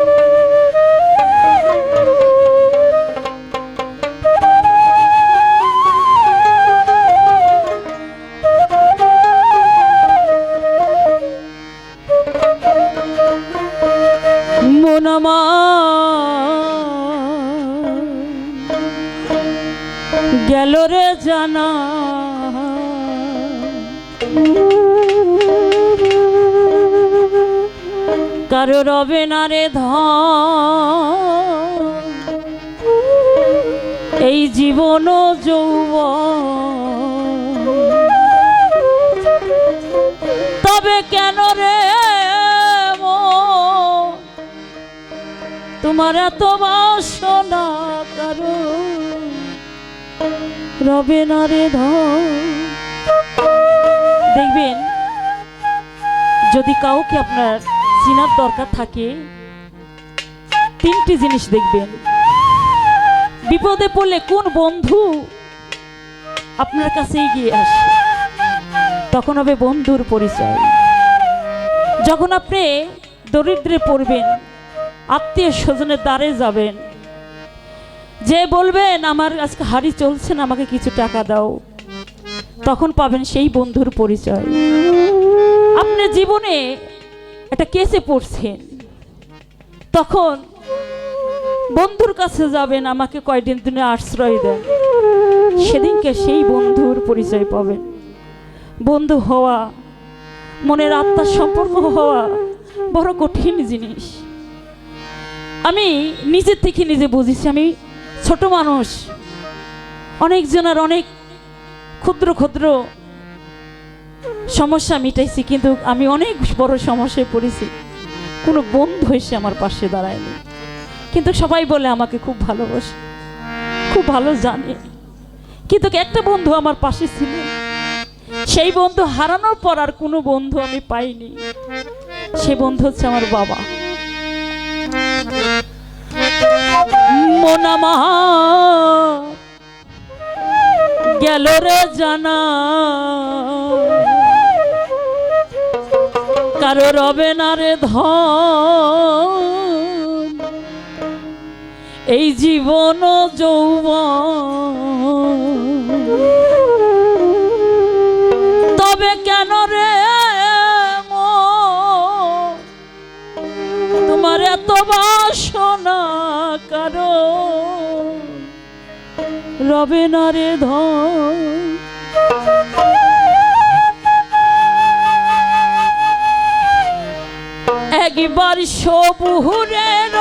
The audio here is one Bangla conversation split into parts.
মন কারও রবে না রে ধন? এই জীবন যৌব তবে কেন রে তোমার এত বাসনা কারও রবে না রে ধ দেখবেন, যদি কাউকে আপনার চিনার দরকার থাকে, তিনটি জিনিস দেখবেন। বিপদে পড়লে কোন বন্ধু আপনার কাছে এগিয়ে আসে? তখন হবে বন্ধুর পরিচয়। যখন আপনি দরিদ্রে পড়বেন, আত্মীয় স্বজনের দ্বারে যাবেন, যে বলবেন, আমার আজকে হাড়ি চলছে না, আমাকে কিছু টাকা দাও, তখন পাবেন সেই বন্ধুর পরিচয়। আপনার জীবনে একটা কেসে পড়ছেন তখন বন্ধুর কাছে যাবেন, আমাকে কয়দিন দিনে আশ্রয় দেন। সেদিনকে সেই বন্ধুর পরিচয় পাবেন বন্ধু হওয়া, মনের আত্মার সম্পর্ক হওয়া বড় কঠিন জিনিস। আমি নিজের থেকে নিজে বুঝেছি, আমি ছোট মানুষ। অনেকজনের অনেক ক্ষুদ্র ক্ষুদ্র সমস্যা মিটাইছি, কিন্তু আমি অনেক বড় সমস্যায় পড়েছি। কোনো বন্ধু এসে আমার পাশে দাঁড়ায়নি। কিন্তু সবাই বলে আমাকে খুব ভালোবাসে, খুব ভালো জানে। কিন্তু একটা বন্ধু আমার পাশে ছিলেন সেই বন্ধু হারানোর পর আর কোনো বন্ধু আমি পাইনি। সে বন্ধু হচ্ছে আমার বাবা। মোনামা গেল রে জানা। কারও রবে না রে ধন। এই জীবন যৌব তবে কেন রে তোমার এত বাসনা কারও রবে না রে ধন। একবার সবুরের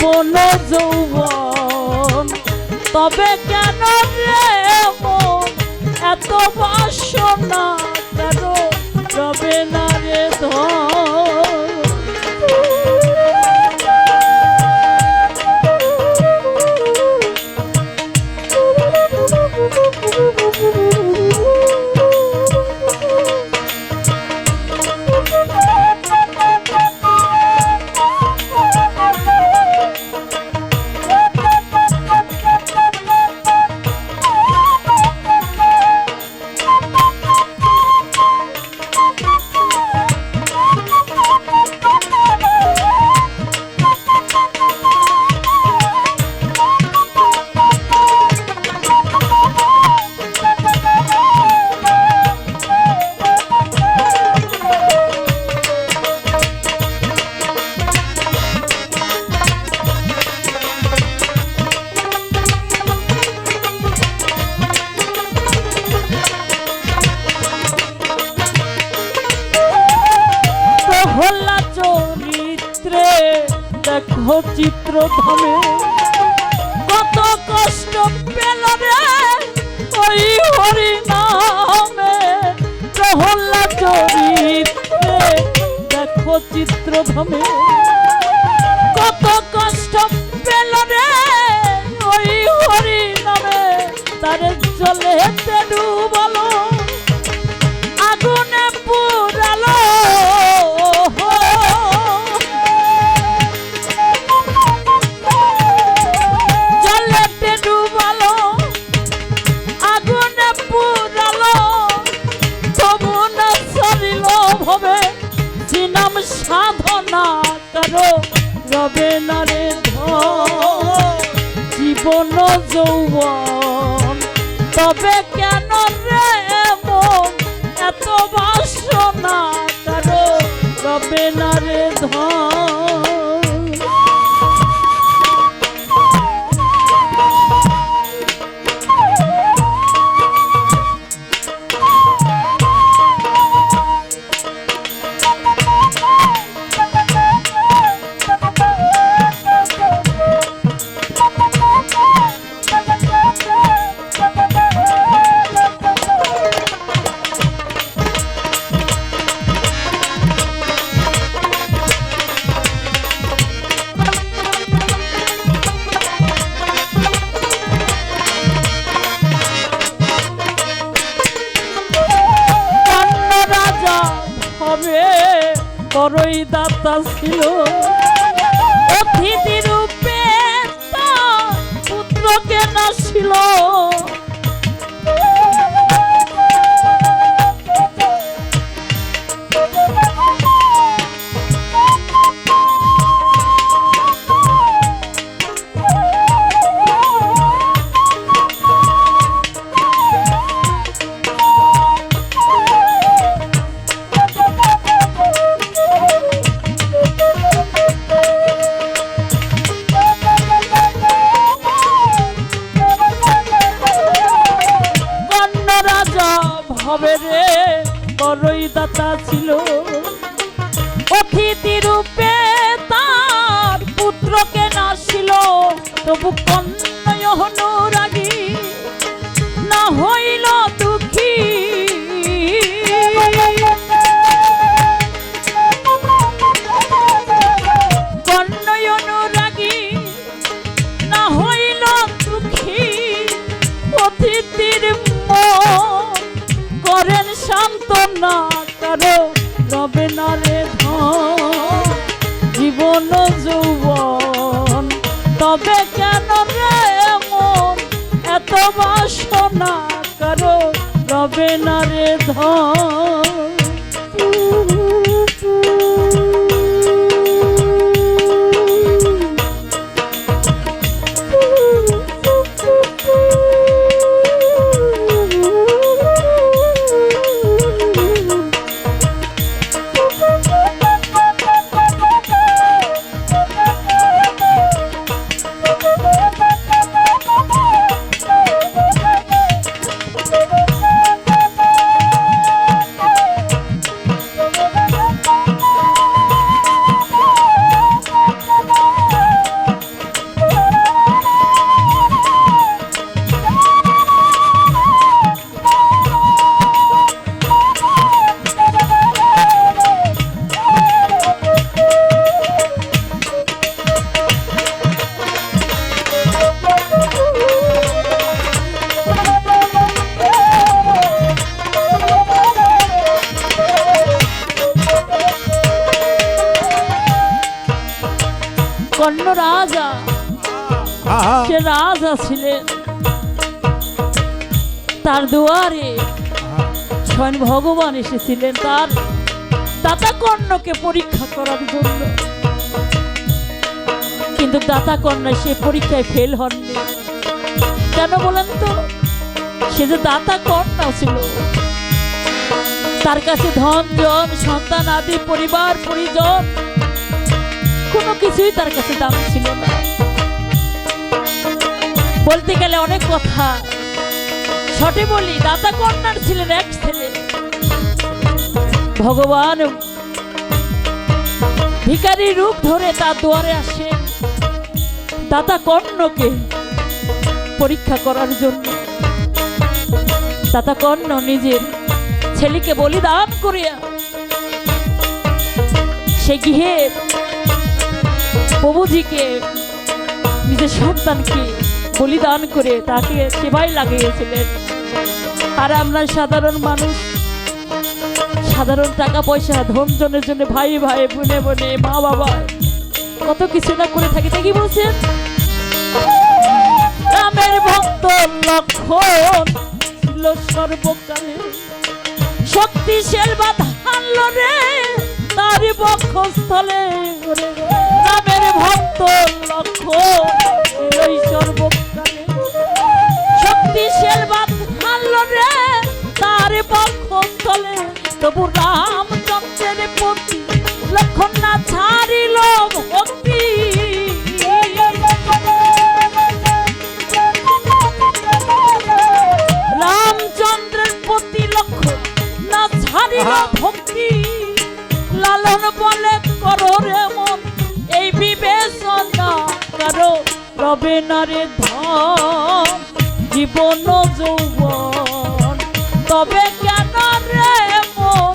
জীবন যৌবন। তবে কেন রে এত বাসনা? দেখো চিত্র ধামে কত যৌবন। তবে কেন রে মন এত বাসনা কারও রবে না রে ধন। দাতা ছিল। অতিথি রূপে তার পুত্রকে নাছিল দাতা ছিল। অতিথি রূপে তার পুত্রকে নাছিল। তবু কন্যয় না হইল দুঃখী। না কারও রবে না রে ধন, জীবন যৌবন। তবে কেন রে মন এত বাসনা কারও? রবে না রে ধন রাজা ছিলেন, তার দুয়ারে স্বয়ং ভগবান এসেছিলেন, তার দাতা কর্ণকে পরীক্ষা করার জন্য। কিন্তু দাতা কন্যা সে পরীক্ষায় ফেল হননি। কেন বলেন তো? সে যে দাতা কন্যা ছিল, তার কাছে ধন, জন, সন্তান আদি, পরিবার, পরিজন, কোনো কিছুই তার কাছে দাম ছিল না। বলতে গেলে অনেক কথা। ছটে বলি দাতা কন্যার ছিলেন এক ছেলে। ভগবান ভিখারি রূপ ধরে তার দুয়ারে আসে। দাতা কর্ণকে পরীক্ষা করার জন্য। দাতা কর্ণ নিজের ছেলেকে বলিদান করিয়া সে গৃহে প্রভুজিকে, নিজের সন্তানকে বলিদান করে তাকে সেবায় লাগিয়েছিলেন। আর আমরা সাধারণ মানুষ, সাধারণ টাকা পয়সা ধনজনের জন্য ভাই ভাই, বোনে বোনে, মা, বাবা, কত কিছু না করে থাকি, তাই কি বলছেন? রামের ভক্ত লক্ষণ ছিল সর্বকালে। শক্তিশাল বাধানল রে তার বক্ষস্থলে ওরে রামের ভক্ত লক্ষণ ছিল সর্বকালে শক্তিশাল বাধানল রে তার বক্ষস্থলে তবু রামচন্দ্রের প্রতি লক্ষণ না ছাড়িল রবে না রে ধন জীবন যৌবন। তবে কেন রে মন,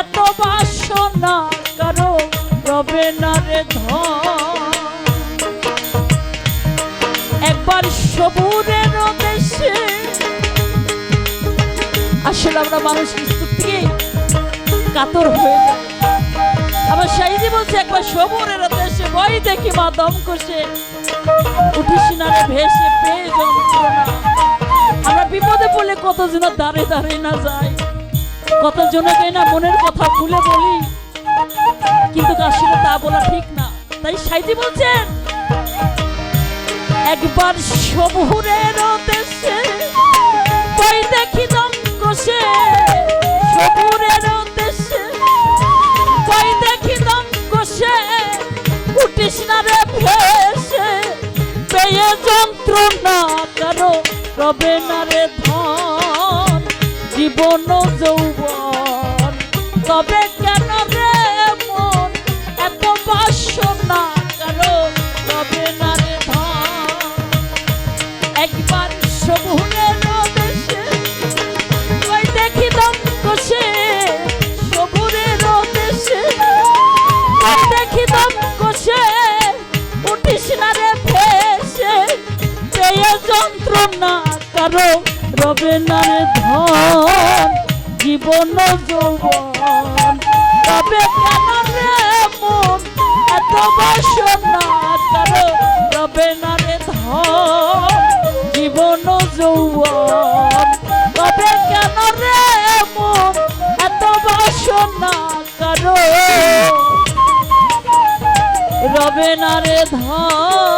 এত বাসনা কারও রবে না রে ধন একবার সবুরের দেশে আসলে আমরা মানুষ থেকে কাতর হয়ে যায় আমার সাইজি বলছে একবার সবুরের দেশে ভয় দেখি মা দম কষে। উঠিস না রে ভেসে পেয়ে যন্ত্রণা আমরা বিপদে পড়লে কত জন দাঁড়ে দাঁড়িয়ে না যায় কত জনকে না মনের কথা খুলে বলি। কিন্তু আসলে তা বলা ঠিক না। তাই সাইজি বলছেন, একবার সবুরের দেশে দেখি দম কষে। যন্ত্রণা কারও রবে না রে ধন জীবন যৌবন। তবে যন্ত্রণা কারও রবে না রে ধন, জীবন যৌবন। তবে কেন রে মন, এত বাসনা কারও রবে না রে ধন, জীবন যৌবন। তবে কেন রে মন, এত বাসনা কারও রবে না রে ধন।